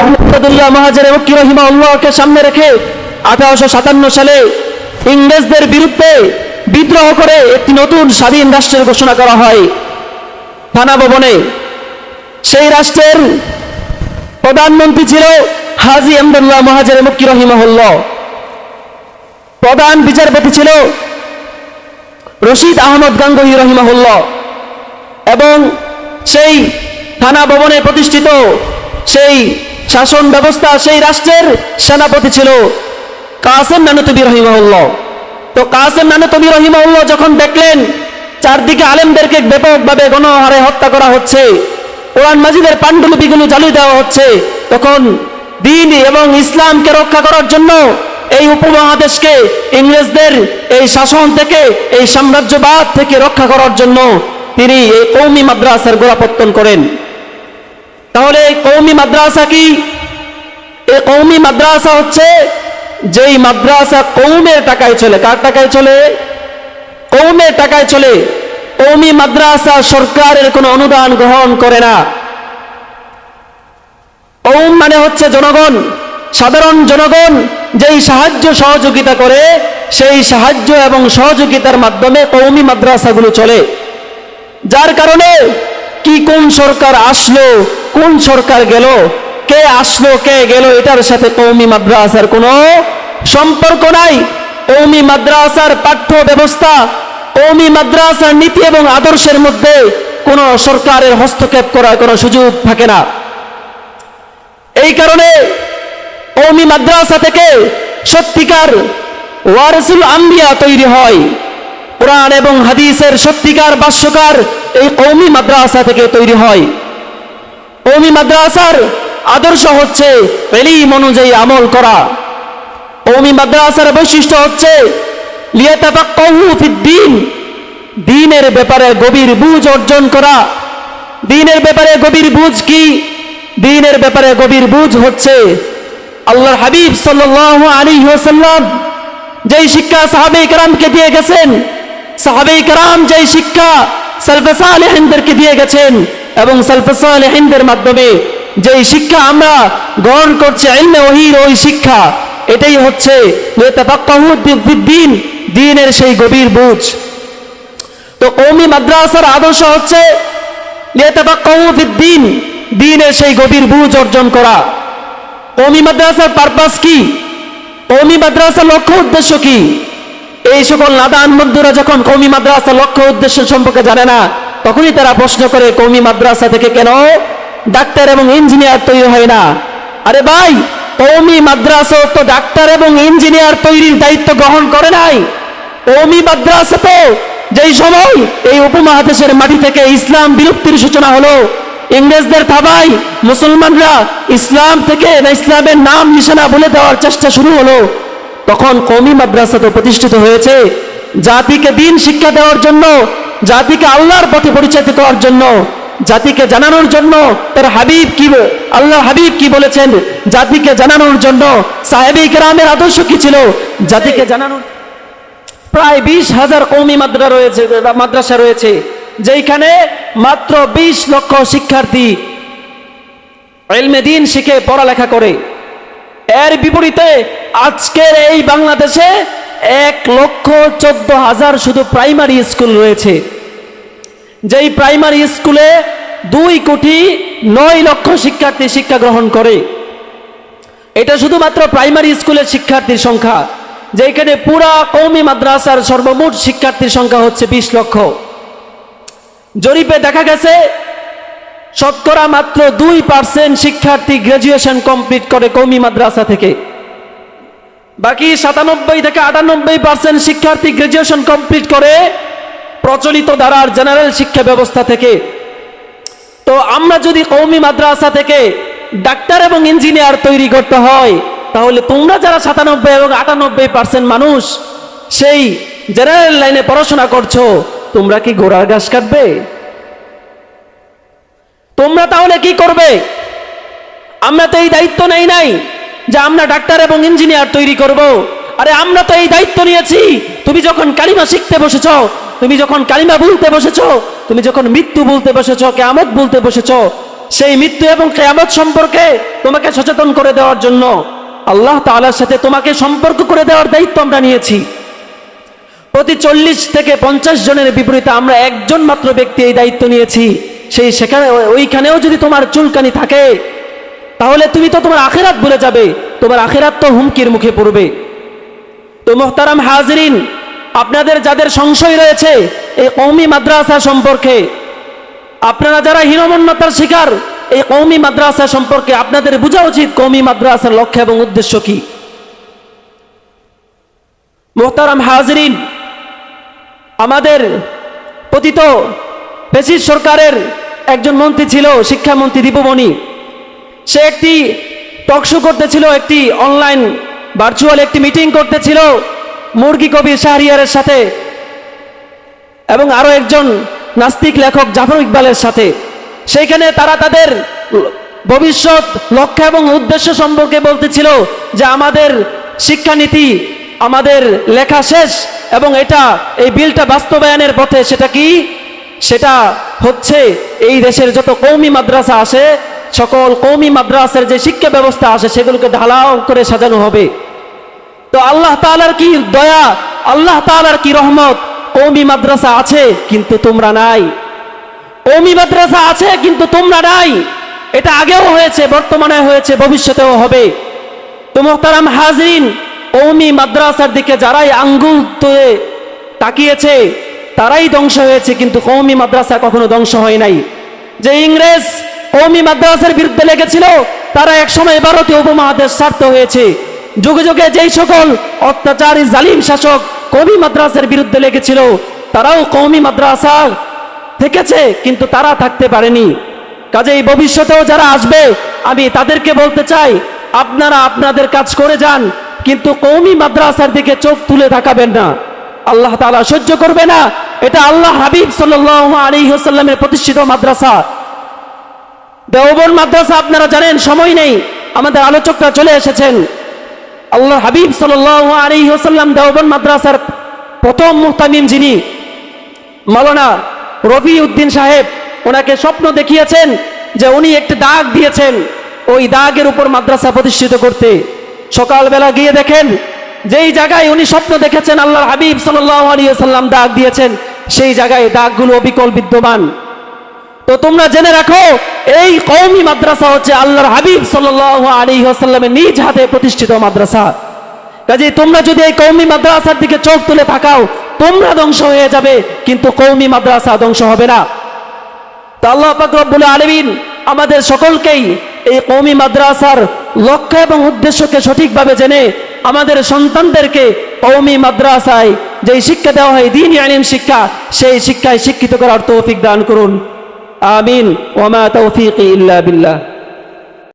আব্দুল্লাহ মহাজের মক্কি রহিমা উল্লাহকে সামনে রেখে আঠারোশো সাতান্ন সালে ইংরেজদের বিরুদ্ধে বিদ্রোহ করে একটি নতুন স্বাধীন রাষ্ট্রের ঘোষণা করা হয়। থানা ভবনে সেই রাষ্ট্রের প্রধানমন্ত্রী ছিল হাজি আহমদুল্লাহ মহাজের মক্কি রহিমাহুল্লাহ। প্রধান বিচারপতি ছিল রশিদ আহমদ গাঙ্গুহি রহিমাহুল্লাহ এবং সেই থানা ভবনে প্রতিষ্ঠিত সেই শাসন ব্যবস্থা সেই রাষ্ট্রের সেনাপতি ছিল কাসেম নানুতবি রহিমাউল্লাহ তো কাসেম নানুতবি রহিমাউল্লাহ যখন দেখলেন চারদিকে আলেমদেরকে ব্যাপকভাবে গণহারে হত্যা করা হচ্ছে, কোরআন মাজিদের পাণ্ডুলিপিগুলো জ্বালিয়ে দেওয়া হচ্ছে, তখন দিন এবং ইসলামকে রক্ষা করার জন্য এই উপমহাদেশকে ইংরেজদের এই শাসন থেকে, এই সাম্রাজ্যবাদ থেকে রক্ষা করার জন্য তিনি এই কৌমি মাদ্রাসার গোড়াপত্তন করেন। তাহলে এই কৌমি মাদ্রাসা কি? এই কৌমি মাদ্রাসা হচ্ছে যেই মাদ্রাসা কৌমের টাকায় চলে। কার টাকায় চলে? কৌমের টাকায় চলে। কৌমি মাদ্রাসা সরকারের কোনো অনুদান গ্রহণ করে না। কৌম মানে হচ্ছে জনগণ, সাধারণ জনগণ যেই সাহায্য সহযোগিতা করে, সেই সাহায্য এবং সহযোগিতার মাধ্যমে কৌমি মাদ্রাসাগুলো চলে। যার কারণে কি কোন সরকার আসলো কোন সরকার গেল? কে আসলো, কে গেল? এটার সাথে কৌমি মাদ্রাসার কোনো সম্পর্ক নাই। কৌমি মাদ্রাসার পাঠ্য ব্যবস্থা কৌমি মাদ্রাসার নীতি এবং আদর্শের মধ্যে কোনো সরকারের হস্তক্ষেপ করার কোনো সুযোগ থাকে না। এই কারণে কৌমি মাদ্রাসা থেকে সত্যিকার ওয়ারসুল আম্বিয়া তৈরি হয়। কোরআন এবং হাদিসের সত্যিকার ভাষ্যকার এই কৌমি মাদ্রাসা থেকে তৈরি হয়। কৌমি মাদ্রাসার আদর্শ হচ্ছে এলিম অনুযায়ী আমল করা। কৌমি মাদ্রাসার বৈশিষ্ট্য হচ্ছে দিনের ব্যাপারে গভীর বুঝ অর্জন করা। দিনের ব্যাপারে গভীর বুঝ কি? দিনের ব্যাপারে গভীর বুঝ হচ্ছে আল্লাহ হাবিব সাল আলী ওসাল্লাম যেই শিক্ষা সাহাবে কারামকে দিয়ে গেছেন সাহাবে কারাম যেই শিক্ষা সালফেসালদেরকে দিয়ে গেছেন এবং সালফে সালেহিনদের মাধ্যমে যেই শিক্ষা আমরা গ্রহণ করছি, ইলমে ওহির ওই শিক্ষা, এটাই হচ্ছে ফিদ্দিন দিনের সেই গভীর বুঝ। তো কৌমি মাদ্রাসার আদর্শ হচ্ছে ফিদ্দিন দিনের সেই গভীর বুঝ অর্জন করা। কৌমি মাদ্রাসার পারপাস কি? কৌমি মাদ্রাসার লক্ষ্য উদ্দেশ্য কি? এই সকল নাদান বন্ধুরা যখন কৌমি মাদ্রাসার লক্ষ্য উদ্দেশ্য সম্পর্কে জানে না তখনই তারা প্রশ্ন করে কৌমি মাদ্রাসা থেকে কেন ডাক্তার এবং ইঞ্জিনিয়ার তৈরি হয় না? আরে ভাই কৌমি মাদ্রাসা তো ডাক্তার এবং ইঞ্জিনিয়ার তৈরির দায়িত্ব গ্রহণ করে নাই। কৌমি মাদ্রাসা তো যেই সময় এই উপমহাদেশের মাটি থেকে ইসলাম বিলুপ্তির সূচনা হলো, ইংরেজদের থাবাই মুসলমানরা ইসলাম থেকে ইসলামের নাম নিশানা বলে দেওয়ার চেষ্টা শুরু হলো। তখন কৌমি মাদ্রাসা তো প্রতিষ্ঠিত হয়েছে। জাতিকে দিন শিক্ষা দেওয়ার জন্য জাতিকে আল্লাহর পথে পরিচালিত করার জন্য, জাতিকে জানানোর জন্য তার হাবিব কি আল্লাহর হাবিব কি বলেছেন? জাতিকে জানানোর জন্য সাহেবী গ্রামের আদর্শ কি ছিল? জাতিকে জানানোর প্রায় বিশ হাজার কৌমি মাদ্রা রয়েছে, মাদ্রাসা রয়েছে যেখানে মাত্র বিশ লক্ষ শিক্ষার্থী এলমে দিন শিখে পড়ালেখা করে। এর বিপরীতে আজকের এই বাংলাদেশে এক লক্ষ চোদ্দ হাজার শুধু প্রাইমারি স্কুল রয়েছে। যেই প্রাইমারি স্কুলে দুই কোটি নয় লক্ষ শিক্ষার্থী শিক্ষা গ্রহণ করে, এটা শুধুমাত্র প্রাইমারি স্কুলের শিক্ষার্থীর সংখ্যা যেখানে পুরা কৌমি মাদ্রাসার সর্বমোট শিক্ষার্থীর সংখ্যা হচ্ছে বিশ লক্ষ। জরিপে দেখা গেছে, শতকরা মাত্র দুই পার্সেন্ট শিক্ষার্থী গ্রাজুয়েশন কমপ্লিট করে কৌমি মাদ্রাসা থেকে। বাকি সাতানব্বই থেকে আটানব্বই পার্সেন্ট শিক্ষার্থী গ্রাজুয়েশন কমপ্লিট করে প্রচলিত ধারার জেনারেল শিক্ষা ব্যবস্থা থেকে। তো আমরা যদি কৌমি মাদ্রাসা থেকে ডাক্তার এবং ইঞ্জিনিয়ার তৈরি করতে হয়, তাহলে তোমরা যারা সাতানব্বই এবং আটানব্বই পার্সেন্ট মানুষ, সেই জেনারেল লাইনে পড়াশোনা করছ, তোমরা কি গোড়ার ঘাস কাটবে? তোমরা তাহলে কি করবে? আমরা তো এই দায়িত্ব নেই নাই যে আমরা ডাক্তার এবং ইঞ্জিনিয়ার তৈরি করব। আরে আমরা তো এই দায়িত্ব নিয়েছি। তুমি যখন কালিমা শিখতে বসেছ তুমি যখন কালিমা বলতে বসেছ, তুমি যখন মৃত্যু বলতে বসেছ, কেয়ামত বলতে বসেছ, সেই মৃত্যু এবং কেয়ামত সম্পর্কে তোমাকে সচেতন করে দেওয়ার জন্য আল্লাহ তাআলার সাথে তোমাকে সম্পর্ক করে দেওয়ার দায়িত্ব আমরা নিয়েছি। প্রতি চল্লিশ থেকে পঞ্চাশ জনের বিপরীতে আমরা একজন মাত্র ব্যক্তি এই দায়িত্ব নিয়েছি। সেই সেখানে, ওইখানেও যদি তোমার চুলকানি থাকে, তাহলে তুমি তো তোমার আখেরাত ভুলে যাবে। তোমার আখেরাত তো হুমকির মুখে পড়বে। তো মোহতারাম হাজরিন আপনাদের যাদের সংশয় রয়েছে, এই কৌমি মাদ্রাসা সম্পর্কে, আপনারা যারা হীনমন্যতার শিকার, এই কৌমি মাদ্রাসা সম্পর্কে আপনাদের বোঝা উচিত কৌমি মাদ্রাসার লক্ষ্য এবং উদ্দেশ্য কি? মোহতারাম হাজরিন, আমাদের পতিত পেশির সরকারের একজন মন্ত্রী ছিল, শিক্ষামন্ত্রী দীপমণি। সে একটি টকশো করতেছিল, একটি অনলাইন ভার্চুয়াল একটি মিটিং করতেছিল। মুরগি কবি শাহরিয়ারের সাথে এবং আরও একজন নাস্তিক লেখক জাফর ইকবালের সাথে। সেইখানে তারা তাদের ভবিষ্যৎ লক্ষ্য এবং উদ্দেশ্য সম্পর্কে বলতেছিল যে আমাদের শিক্ষানীতি, আমাদের লেখা শেষ এবং এটা, এই বিলটা বাস্তবায়নের পথে সেটা কি? সেটা হচ্ছে এই দেশের যত কৌমি মাদ্রাসা আসে সকল কৌমি মাদ্রাসার যে শিক্ষা ব্যবস্থা আসে সেগুলোকে ঢালাও করে সাজানো হবে। তো আল্লাহ তাআলার কি দয়া, আল্লাহ তাআলার কি রহমত? কৌমি মাদ্রাসা আছে, কিন্তু তোমরা নাই। কৌমি মাদ্রাসা আছে, কিন্তু তোমরা নাই। এটা আগেও হয়েছে, বর্তমানে হয়েছে, ভবিষ্যতেও হবে। তো মোহতারাম হাজরিন কৌমি মাদ্রাসার দিকে যারাই আঙ্গুল তুলে তাকিয়েছে, তারাই ধ্বংস হয়েছে, কিন্তু কৌমি মাদ্রাসা কখনো ধ্বংস হয় নাই। যে ইংরেজ কৌমি মাদ্রাসার বিরুদ্ধে লেগেছিল, তারা একসময় ভারতীয় উপমহাদেশ স্বার্থ হয়েছে। যুগে যুগে যেই সকল অত্যাচারী জালিম শাসক কৌমি মাদ্রাসের বিরুদ্ধে লেগেছিল, তারাও কৌমি মাদ্রাসা থেকেছে, কিন্তু তারা থাকতে পারেনি। কাজেই ভবিষ্যতেও যারা আসবে, আমি তাদেরকে বলতে চাই, আপনারা আপনাদের কাজ করে যান, কিন্তু কৌমি মাদ্রাসার দিকে চোখ তুলে থাকাবেন না। আল্লাহ তাআলা সহ্য করবে না, এটা আল্লাহ হাবিব ওয়াসাল্লামের প্রতিষ্ঠিত মাদ্রাসা। দেওবন মাদ্রাসা, আপনারা জানেন, সময় নেই, আমাদের আলোচকরা চলে এসেছেন। আল্লাহ হাবিব ওয়াসাল্লাম দেওবন মাদ্রাসার প্রথম মুহতামিম যিনি, মাওলানা রফি উদ্দিন সাহেব, ওনাকে স্বপ্ন দেখিয়েছেন যে উনি একটি দাগ দিয়েছেন। ওই দাগের উপর মাদ্রাসা প্রতিষ্ঠিত করতে। সকালবেলা গিয়ে দেখেন, যেই জায়গায় উনি স্বপ্ন দেখেছেন আল্লাহ হাবিব সাল্লাম দাগ দিয়েছেন, সেই জায়গায় দাগগুলো অবিকল বিদ্যমান। তো তোমরা জেনে রাখো, এই কৌমি মাদ্রাসা হচ্ছে আল্লাহর হাবিব সাল্লাহ আলী আসাল্লামের নিজ হাতে প্রতিষ্ঠিত মাদ্রাসা। কাজে তোমরা যদি এই কৌমি মাদ্রাসার দিকে চোখ তুলে থাকাও তোমরা ধ্বংস হয়ে যাবে, কিন্তু কৌমি মাদ্রাসা ধ্বংস হবে না। তো আল্লাহ রব্বুল আলমিন আমাদের সকলকেই এই কৌমি মাদ্রাসার লক্ষ্য এবং উদ্দেশ্যকে সঠিকভাবে জেনে আমাদের সন্তানদেরকে কৌমি মাদ্রাসায় যেই শিক্ষা দেওয়া হয় দিন আলিম শিক্ষা, সেই শিক্ষায় শিক্ষিত করার তৌফিক দান করুন। آمين. وما توفيقي إلا بالله.